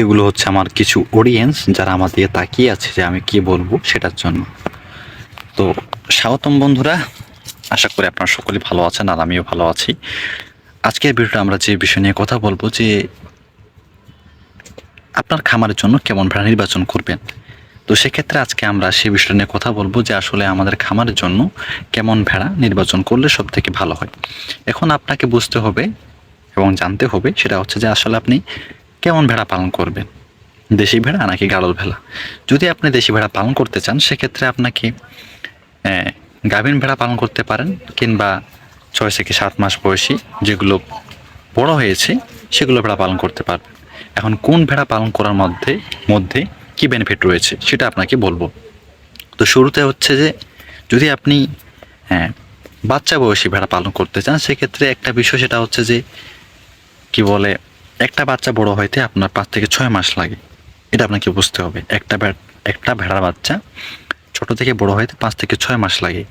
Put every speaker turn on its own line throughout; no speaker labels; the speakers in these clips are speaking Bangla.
এগুলো হচ্ছে আমার কিছু অডিয়েন্স যারা আমার দিকে তাকিয়ে আছে যে আমি কি বলব সেটার জন্য। তো স্বাগতম বন্ধুরা, আশা করি আপনারা সকলেই ভালো আছেন আর আমিও ভালো আছি। আজকের ভিডিওটা আমরা যে বিষয় নিয়ে কথা বলব যে আপনার খামারের জন্য কেমন ভেড়া নির্বাচন করবেন। তো সেক্ষেত্রে আজকে আমরা সেই বিষয়টা নিয়ে কথা বলব যে আসলে আমাদের খামারের জন্য কেমন ভেড়া নির্বাচন করলে সব থেকে ভালো হয়। এখন আপনাকে বুঝতে হবে এবং জানতে হবে সেটা হচ্ছে যে আসলে আপনি কেমন ভেড়া পালন করবেন? দেশি ভেড়া নাকি গাড়ল ভেড়া যদি আপনি দেশি ভেড়া পালন করতে চান, সেক্ষেত্রে আপনাকে গাভীন ভেড়া পালন করতে পারেন, কিংবা ছয় থেকে সাত মাস বয়সী যেগুলো বড় হয়েছে, সেগুলো ভেড়া পালন করতে পারবেন। এখন কোন ভেড়া পালন করার মধ্যে মধ্যে কি বেনিফিট রয়েছে, সেটা আপনাকে বলব। তো শুরুতে হচ্ছে যে, যদি আপনি হ্যাঁ বাচ্চা বয়সী ভেড়া পালন করতে চান, সেক্ষেত্রে একটা বিষয় সেটা হচ্ছে যে, কি বলে একটা বাচ্চা বড় হইতে আপনার পাঁচ থেকে ছয় মাস লাগে। এটা আপনাকে বুঝতে হবে। একটা একটা ভেড়ার বাচ্চা ছোট থেকে বড় হইতে পাঁচ থেকে ছয় মাস লাগে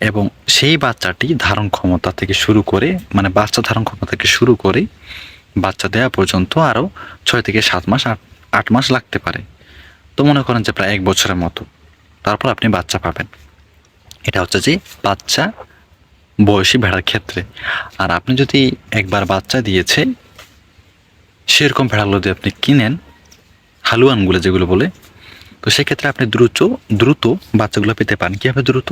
এবং সেই বাচ্চাটি ধারণ ক্ষমতা থেকে শুরু করে মানে বাচ্চা ধারণ ক্ষমতা থেকে শুরু করে বাচ্চা দেওয়া পর্যন্ত আরও ছয় থেকে সাত মাস, আট আট মাস লাগতে পারে। তো মনে করেন যে প্রায় এক বছরের মতো। তারপর আপনি বাচ্চা পাবেন। এটা হচ্ছে যে বাচ্চা বয়সী ভেড়ার ক্ষেত্রে। আর আপনি যদি একবার বাচ্চা দিয়েছে সেরকম ভেড়াগুলো যদি আপনি কিনেন হালুয়ানগুলো যেগুলো বলে, তো সেক্ষেত্রে আপনি দ্রুত দ্রুত বাচ্চাগুলো পেতে পান কীভাবে দ্রুত?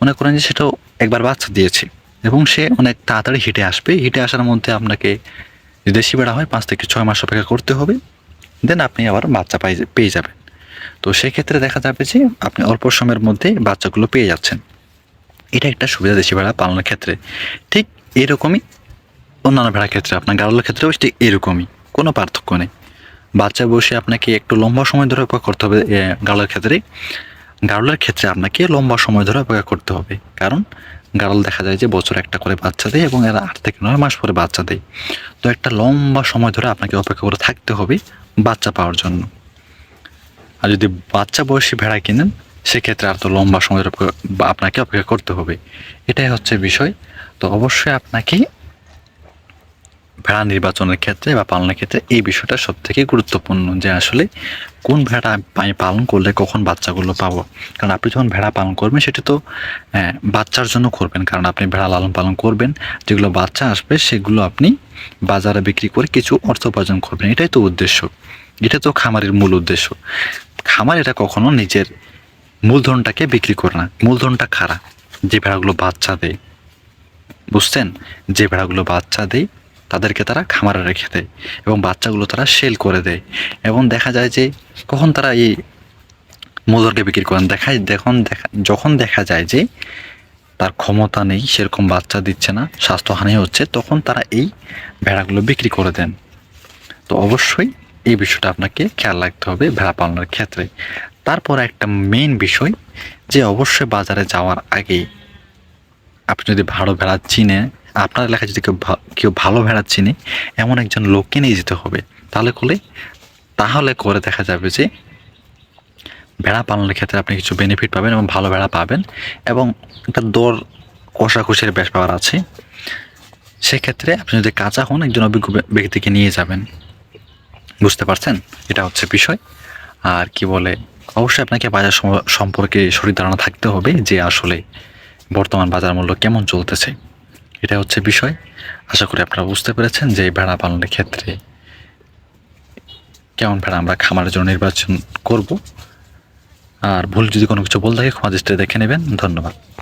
মনে করেন যে সেটাও একবার বাচ্চা দিয়েছে এবং সে অনেক তাড়াতাড়ি হিটে আসবে। হিটে আসার মধ্যে আপনাকে দেশি বেড়া হয়, পাঁচ থেকে ছয় মাস অপেক্ষা করতে হবে। দেন আপনি আবার বাচ্চা পাই, পেয়ে যাবেন। তো সেক্ষেত্রে দেখা যাবে যে আপনি অল্প সময়ের মধ্যে বাচ্চাগুলো পেয়ে যাচ্ছেন। এটা একটা সুবিধা দেশি ভেড়া পালনের ক্ষেত্রে। ঠিক এরকমই অন্যান্য ভেড়ার ক্ষেত্রে, আপনার গাড়লের ক্ষেত্রেও ঠিক এরকমই। কোনো পার্থক্য নেই। বাচ্চা বসে আপনাকে একটু লম্বা সময় ধরে অপেক্ষা করতে হবে গাড়লের ক্ষেত্রে। গাড়লের ক্ষেত্রে আপনাকে লম্বা সময় ধরে অপেক্ষা করতে হবে। কারণ গাড়ল দেখা যায় যে বছর একটা করে বাচ্চা দেয় এবং এরা আট থেকে নয় মাস পরে বাচ্চা দেয়। তো একটা লম্বা সময় ধরে আপনাকে অপেক্ষা করে থাকতে হবে বাচ্চা পাওয়ার জন্য। আর যদি বাচ্চা বয়সী ভেড়া কিনেন, সেক্ষেত্রে আর তো লম্বা সময় আপনাকে অপেক্ষা করতে হবে। এটাই হচ্ছে বিষয়। তো অবশ্যই আপনাকে ভেড়া নির্বাচনের ক্ষেত্রে বা পালনের ক্ষেত্রে এই বিষয়টা সব থেকে গুরুত্বপূর্ণ যে আসলে কোন ভেড়া আমি পালন করলে কখন বাচ্চাগুলো পাবো? কারণ আপনি যখন ভেড়া পালন করবেন, সেটা তো বাচ্চার জন্য করবেন। কারণ আপনি ভেড়া লালন পালন করবেন, যেগুলো বাচ্চা আসবে, সেগুলো আপনি বাজারে বিক্রি করে কিছু অর্থ উপার্জন করবেন। এটাই তো উদ্দেশ্য। এটা তো খামারের মূল উদ্দেশ্য। খামার এটা কখনো নিজের মূলধনটাকে বিক্রি করে না। মূলধনটা খারা যে ভেড়াগুলো বাচ্চা দেয়। বুঝছেন? যে ভেড়াগুলো বাচ্চা দেয় তাদেরকে তারা খামারে রেখে দেয় এবং বাচ্চাগুলো তারা সেল করে দেয় এবং দেখা যায় যে কখন তারা এই মূলধনকে বিক্রি করেন। দেখায় দেখুন, দেখা যখন দেখা যায় যে তার ক্ষমতা নেই, সেরকম বাচ্চা দিচ্ছে না, স্বাস্থ্যহানি হচ্ছে, তখন তারা এই ভেড়াগুলো বিক্রি করে দেন। তো অবশ্যই এই বিষয়টা আপনাকে খেয়াল রাখতে হবে ভেড়া পালনের ক্ষেত্রে। তারপর একটা মেইন বিষয় যে অবশ্যই বাজারে যাওয়ার আগে আপনি যদি ভালো ভেড়া চিনে আপনার এলাকায় যদি কেউ কেউ ভালো ভেড়া চিনে, এমন একজন লোককে নিয়ে যেতে হবে। তাহলে করলে, তাহলে করে দেখা যাবে যে ভেড়া পালনের ক্ষেত্রে আপনি কিছু বেনিফিট পাবেন এবং ভালো ভেড়া পাবেন এবং একটা দর কষাকষির বেশ পাওয়ার আছে। সেক্ষেত্রে আপনি যদি কাঁচা হন, একজন অভিজ্ঞ ব্যক্তিকে নিয়ে যাবেন। বুঝতে পারছেন? এটা হচ্ছে বিষয়। আর কি বলে, অবশ্যই আপনাকে বাজার সম্পর্কে সঠিক ধারণা থাকতে হবে যে আসলে বর্তমান বাজার মূল্য কেমন চলতেছে। এটা হচ্ছে বিষয়। আশা করি আপনারা বুঝতে পেরেছেন যে এই ভেড়া পালনের ক্ষেত্রে কেমন ভেড়া আমরা খামারের জন্য নির্বাচন করব। আর ভুল যদি কোনো কিছু বল থাকে ক্ষমা দেখে নেবেন। ধন্যবাদ।